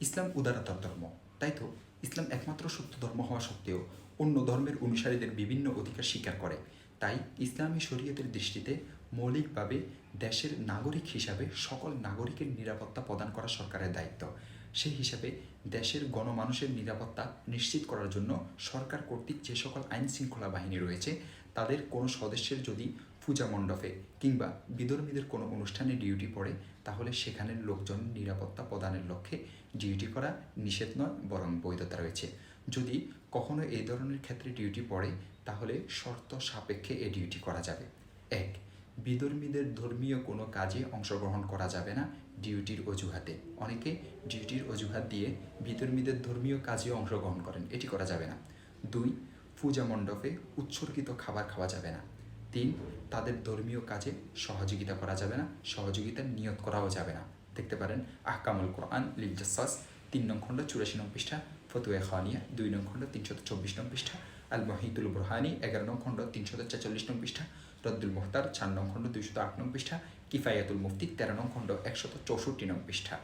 ইসলাম উদারতার ধর্ম। তাই তো? ইসলাম একমাত্র সত্য ধর্ম হওয়া সত্ত্বেও অন্য ধর্মের অনুসারীদের বিভিন্ন অধিকার স্বীকার করে। তাই ইসলামী শরীয়তের দৃষ্টিতে মৌলিকভাবে দেশের নাগরিক হিসাবে সকল নাগরিকের নিরাপত্তা প্রদান করা সরকারের দায়িত্ব। সেই হিসাবে দেশের গণমানুষের নিরাপত্তা নিশ্চিত করার জন্য সরকার কর্তৃক যে সকল আইন শৃঙ্খলা বাহিনী রয়েছে তাদের কোনো সদস্যের যদি পূজা মণ্ডপে কিংবা বিধর্মীদের কোনো অনুষ্ঠানে ডিউটি পড়ে, তাহলে সেখানের লোকজন নিরাপত্তা প্রদানের লক্ষ্যে ডিউটি করা নিষেধ নয়, বরং বৈধতা রয়েছে। যদি কখনো এই ধরনের ক্ষেত্রে ডিউটি পড়ে, তাহলে শর্ত সাপেক্ষে এ ডিউটি করা যাবে। এক, বিধর্মীদের ধর্মীয় কোনো কাজে অংশগ্রহণ করা যাবে না ডিউটির অজুহাতে। অনেকে ডিউটির অজুহাত দিয়ে বিধর্মীদের ধর্মীয় কাজে অংশগ্রহণ করেন, এটি করা যাবে না। দুই পূজা মণ্ডপে উৎসর্গিত খাবার খাওয়া যাবে না। তিন, তাদের ধর্মীয় কাজে সহযোগিতা করা যাবে না সহযোগিতার নিয়ত করাও যাবে না। দেখতে পারেন, আহকামুল কোরআন লিলজাসাস তিন নং খণ্ড, চুরাশি নং পৃষ্ঠা, ফতুয়া খানিয়া দুই নং খণ্ড, তিনশত চব্বিশ নং পৃষ্ঠা, আল মহিদুল বুরহানি, এগারো নং খণ্ড, তিনশত ছেচল্লিশ নং পৃষ্ঠা, রদ্দুল মুখতার, চার নং খণ্ড, দুইশত আট নং পৃষ্ঠা, কিফায়াতুল মুফতি, তেরো নং খণ্ড, একশত চৌষট্টি নং পৃষ্ঠা।